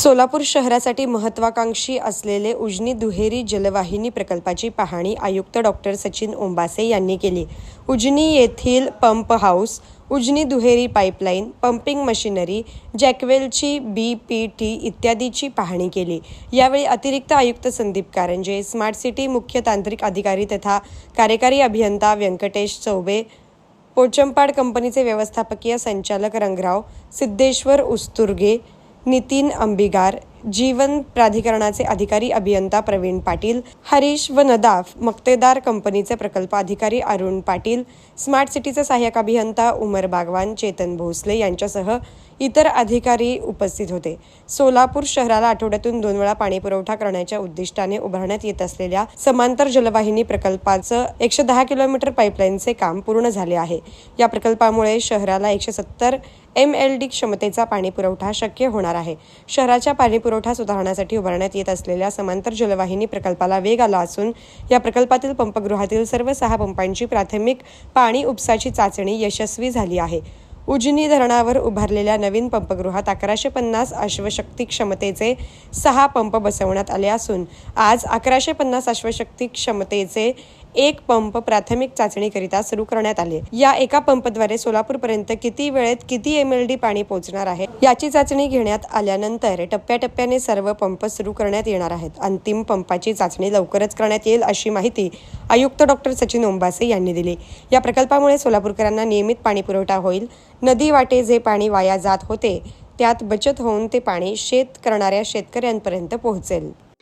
सोलापूर शहरासाठी महत्वाकांक्षी असलेले उजनी दुहेरी जलवाहिनी प्रकल्पाची पाहणी आयुक्त डॉक्टर सचिन ओंबासे यांनी केली. उजनी येथील पंप हाऊस उजनी दुहेरी पाईपलाईन पंपिंग मशिनरी जॅकवेलची बी पी टी इत्यादीची पाहणी केली. यावेळी अतिरिक्त आयुक्त संदीप कारंजे स्मार्ट सिटी मुख्य तांत्रिक अधिकारी तथा कार्यकारी अभियंता व्यंकटेश चौबे पोचंपाड कंपनीचे व्यवस्थापकीय संचालक रंगराव सिद्धेश्वर उस्तुर्गे नितीन अंबिगार जीवन प्राधिकरणाचे अधिकारी अभियंता प्रवीण पाटील हरीश व नदाफ मक्तेदार कंपनीचे प्रकल्प अधिकारी अरुण पाटील स्मार्ट सिटीचे सहाय्यक अभियंता उमर बागवान चेतन भोसले यांच्यासह इतर अधिकारी उपस्थित होते. सोलापूर शहराला आठवड्यातून दोन वेळा पाणी पुरवठा करण्याच्या उद्दिष्टाने उभारण्यात येत असलेल्या समांतर जलवाहिनी प्रकल्पाचं एकशे दहा किलोमीटर पाईपलाईनचे काम पूर्ण झाले आहे. या प्रकल्पामुळे शहराला एकशे सत्तर एम एल डी क्षमतेचा पाणी पुरवठा शक्य होणार आहे. शहराच्या पाणी पुरवठा सुधारण्यासाठी उभारण्यात येत असलेल्या समांतर जलवाहिनी प्रकल्पाला वेग आला असून या प्रकल्पातील पंपगृहातील सर्व सहा पंपांची प्राथमिक पाणी उपसाची चाचणी यशस्वी झाली आहे. उजनी धरणावर उभारलेल्या नवीन पंपगृहात अकराशे पन्नास अश्वशक्ती क्षमतेचे सहा पंप बसवण्यात आले असून आज अकराशे पन्नास अश्वशक्ती क्षमतेचे एक पंप प्राथमिक चाचणीकरिता सुरू करण्यात आले. या एका पंपद्वारे सोलापूरपर्यंत किती वेळेत किती एम एल डी पाणी पोहोचणार आहे याची चाचणी घेण्यात आल्यानंतर टप्प्याटप्प्याने सर्व पंप सुरू करण्यात येणार आहेत. अंतिम पंपाची चाचणी लवकरच करण्यात येईल अशी माहिती आयुक्त डॉक्टर सचिन ओंबासे यांनी दिली. या प्रकल्पामुळे सोलापूरकरांना नियमित पाणी पुरवठा होईल. नदी वाटे जे पाणी वाया जात होते त्यात बचत होऊन ते पाणी शेत करणाऱ्या शेतकऱ्यांपर्यंत पोहोचेल.